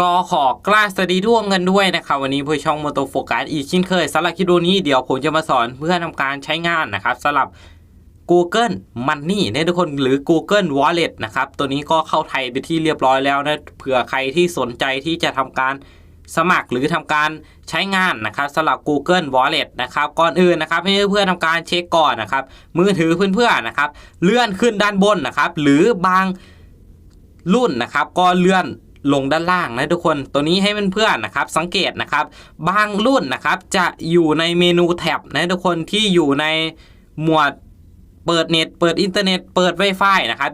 ก็ขอกล้าสวัสดีทุกกันด้วยนะครับ วันนี้ผู้ช่องโมโตโฟกัสอีกเช่นเคยสำหรับคลิปวิดีโอนี้เดี๋ยวผมจะมาสอนเพื่อทำการใช้งานนะครับสำหรับ Google Money นี่ยทุกคนหรือ Google Wallet นะครับ ตัวนี้ก็เข้าไทยไปที่เรียบร้อยแล้วนะเผื่อใครที่สนใจที่จะทำการสมัครหรือทำการใช้งานนะครับสำหรับ Google Wallet นะครับก่อนอื่นนะครับให้เพื่อนทำการเช็คก่อนนะครับ มือถือเพื่อนๆนะครับ เลื่อนขึ้นด้านบนนะครับ หรือบางรุ่นนะครับ ก็เลื่อน ลงด้านล่างนะทุกคนตัวนี้ให้เพื่อนๆนะครับ สังเกตนะครับ บางรุ่นนะครับ จะอยู่ในเมนูแท็บนะทุกคนที่อยู่ในหมวดเปิดเน็ต เปิดอินเทอร์เน็ต เปิด Wi-Fi นะครับ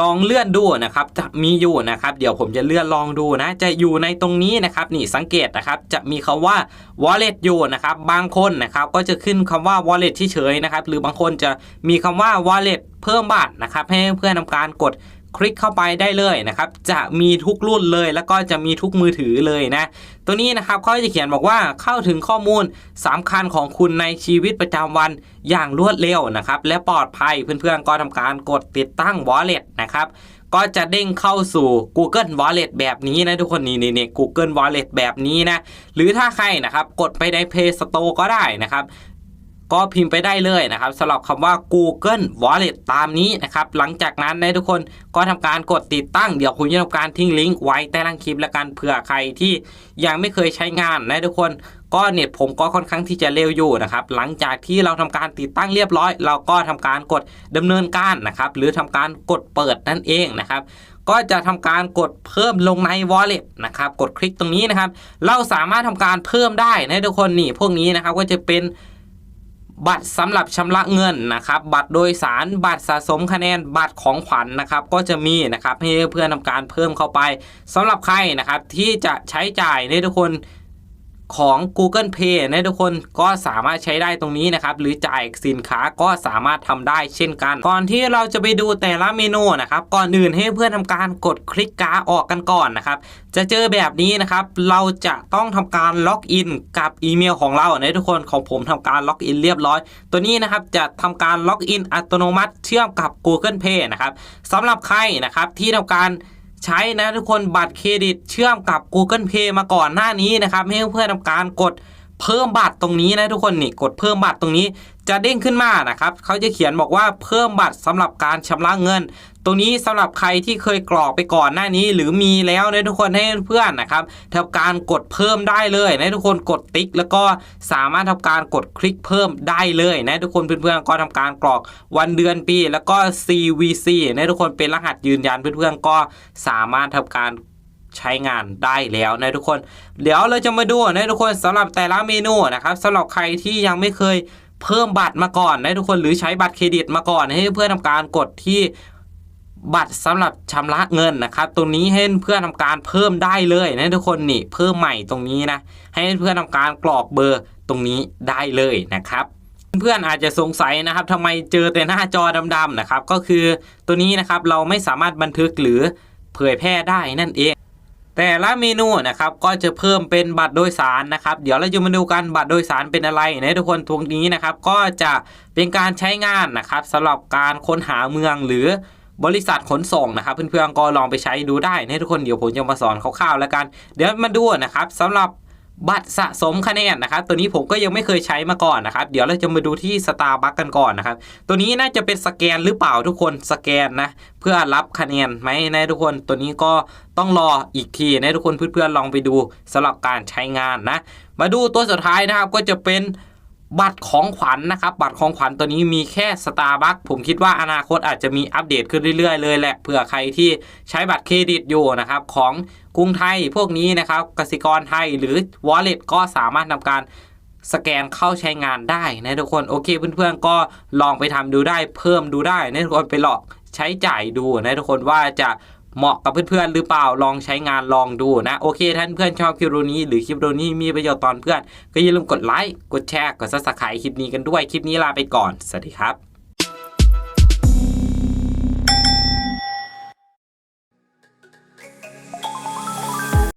ลองเลื่อนดูนะครับจะมีอยู่นะครับเดี๋ยวผมจะเลื่อนลองดูนะ จะอยู่ในตรงนี้นะครับนี่สังเกตนะครับจะมีคำว่า wallet อยู่นะครับบางคนนะครับก็จะขึ้นคำว่า wallet เฉยๆนะครับหรือบางคนจะมีคำว่า wallet เพิ่มบัตรนะครับให้เพื่อนทำการกด คลิกเข้าไปได้เลยนะครับ จะมีทุกรุ่นเลยแล้วก็จะมีทุกมือถือเลยนะ ตัวนี้นะครับเขาจะเขียนบอกว่าเข้าถึงข้อมูลสำคัญของคุณในชีวิตประจำวันอย่างรวดเร็วนะครับ และปลอดภัยเพื่อนๆก็ทำการกดติดตั้ง wallet นะครับก็จะเด้งเข้าสู่ Google Wallet แบบนี้นะทุกคนนี่นี่นี่ Google Wallet แบบนี้นะ หรือถ้าใครนะครับ กดไปใน Play Store ก็ได้นะครับ ก็พิมพ์ไปได้เลยนะครับสำหรับคำว่า Google Wallet ตามนี้นะครับหลังจากนั้นนะทุกคนก็ทำการกดติดตั้ง เดี๋ยวคุณจะทำการทิ้งลิงก์ไว้ใต้ล่างคลิปแล้วกันเผื่อใครที่ยังไม่เคยใช้งานนะทุกคนก็เน็ตผมก็ค่อนข้างที่จะเร็วอยู่นะครับหลังจากที่เราทำการติดตั้งเรียบร้อย เราก็ทำการกดดำเนินการนะครับหรือทำการกดเปิดนั่นเองนะครับก็จะทำการกดเพิ่มลงใน wallet นะครับกดคลิกตรงนี้นะครับ เราสามารถทำการเพิ่มได้นะทุกคนนี่พวกนี้นะครับก็จะเป็น บัตรสำหรับชำระเงินนะครับ บัตรโดยสารบัตรสะสมคะแนนบัตรของขวัญนนะครับ ก็จะมีนะครับให้เพื่อนทำการเพิ่มเข้าไปสำหรับใครนะครับที่จะใช้จ่ายในทุกคน ของ Google Pay นะทุกคนก็สามารถใช้ได้ตรงนี้นะครับ หรือจ่ายสินค้าก็สามารถทำได้เช่นกัน ก่อนที่เราจะไปดูแต่ละเมนูนะครับก่อนอื่นให้เพื่อนทำการกดคลิกกาออกกันก่อนนะครับ จะเจอแบบนี้นะครับเราจะต้องทำการล็อกอินกับอีเมลของเรานะทุกคนของผมทำการล็อกอินเรียบร้อย ตัวนี้นะครับจะทำการล็อกอินอัตโนมัติเชื่อมกับ Google Pay นะครับสำหรับใครนะครับที่ทำการ ใช้นะทุกคนบัตรเครดิตเชื่อมกับ Google Pay มาก่อนหน้านี้นะครับให้เพื่อนทำการกดเพิ่มบัตรตรงนี้นะทุกคนนี่กดเพิ่มบัตรตรงนี้ จะเด้งขึ้นมานะครับเขาจะเขียนบอกว่าเพิ่มบัตรสำหรับการชำระเงิน ตรงนี้สำหรับใครที่เคยกรอกไปก่อนหน้านี้ หรือมีแล้วนะทุกคนให้เพื่อนนะครับทำการกดเพิ่มได้เลยนะทุกคนกดติ๊ก แล้วก็สามารถทำการกดคลิกเพิ่มได้เลยนะทุกคนเพื่อนๆก็ทำการกรอกวันเดือนปี แล้วก็ CVC นะทุกคนเป็นรหัสยืนยันเพื่อนๆก็สามารถทำการใช้งานได้แล้วนะทุกคน เดี๋ยวเราจะมาดูนะทุกคนสำหรับแต่ละเมนูนะครับสำหรับใครที่ยังไม่เคย เพิ่มบัตรมาก่อนนะทุกคนหรือใช้บัตรเครดิตมาก่อนให้เพื่อนทำการกดที่บัตรสำหรับชำระเงินนะครับ ตรงนี้ให้เพื่อนทำการเพิ่มได้เลยนะทุกคนนี่เพิ่มใหม่ตรงนี้นะ ให้เพื่อนทำการกรอกเบอร์ตรงนี้ได้เลยนะครับ เพื่อนอาจจะสงสัยนะครับทำไมเจอแต่หน้าจอดำๆนะครับ ก็คือตัวนี้นะครับเราไม่สามารถบันทึกหรือเผยแพร่ได้นั่นเอง แต่ละเมนูนะครับก็จะเพิ่มเป็นบัตรโดยสารนะครับ เดี๋ยวเราจะมาดูกันบัตรโดยสารเป็นอะไรนะทุกคนตรงนี้นะครับ ก็จะเป็นการใช้งานนะครับสำหรับการค้นหาเมืองหรือบริษัทขนส่งนะครับเพื่อนๆก็ลองไปใช้ดูได้นะทุกคนเดี๋ยวผมจะมาสอนคร่าวๆแล้วกัน เดี๋ยวมาดูนะครับสำหรับ บัตรสะสมคะแนนนะครับตัวนี้ผมก็ยังไม่เคยใช้มาก่อนนะครับ เดี๋ยวเราจะมาดูที่สตาร์บัคกันก่อนนะครับ ตัวนี้น่าจะเป็นสแกนหรือเปล่าทุกคนสแกนนะ เพื่อรับคะแนนไหมนะทุกคนตัวนี้ก็ต้องรออีกทีนะทุกคนเพื่อนๆลองไปดูสำหรับการใช้งานนะ มาดูตัวสุดท้ายนะครับก็จะเป็น บัตรของขวัญนนะครับ บัตรของขวัญตัวนี้มีแค่สตาร์บัคผมคิดว่าอนาคตอาจจะมีอัปเดตขึ้นเรื่อยๆ เลยแหละเผื่อใครที่ใช้บัตรเครดิตอยู่นะครับของกรุงไทยพวกนี้นะครับกสิกรไทยหรือ Wallet ก็สามารถทำการสแกนเข้าใช้งานได้นะทุกคนโอเคเพื่อนๆก็ลองไปทำดูได้เพิ่มดูได้นะทุกคนไปหลอกใช้จ่ายดูนะทุกคนว่าจะ เหมาะกับเพื่อนๆหรือเปล่าลองใช้งานลองดูนะโอเคท่านเพื่อนชอบคลิปโรนี้หรือคลิปโรนี้มีประโยชน์ตอนเพื่อน ก็อย่าลืมกดไลค์กดแชร์กดซับสไครต์คลิปนี้กันด้วยคลิปนี้ลาไปก่อนสวัสดีครับ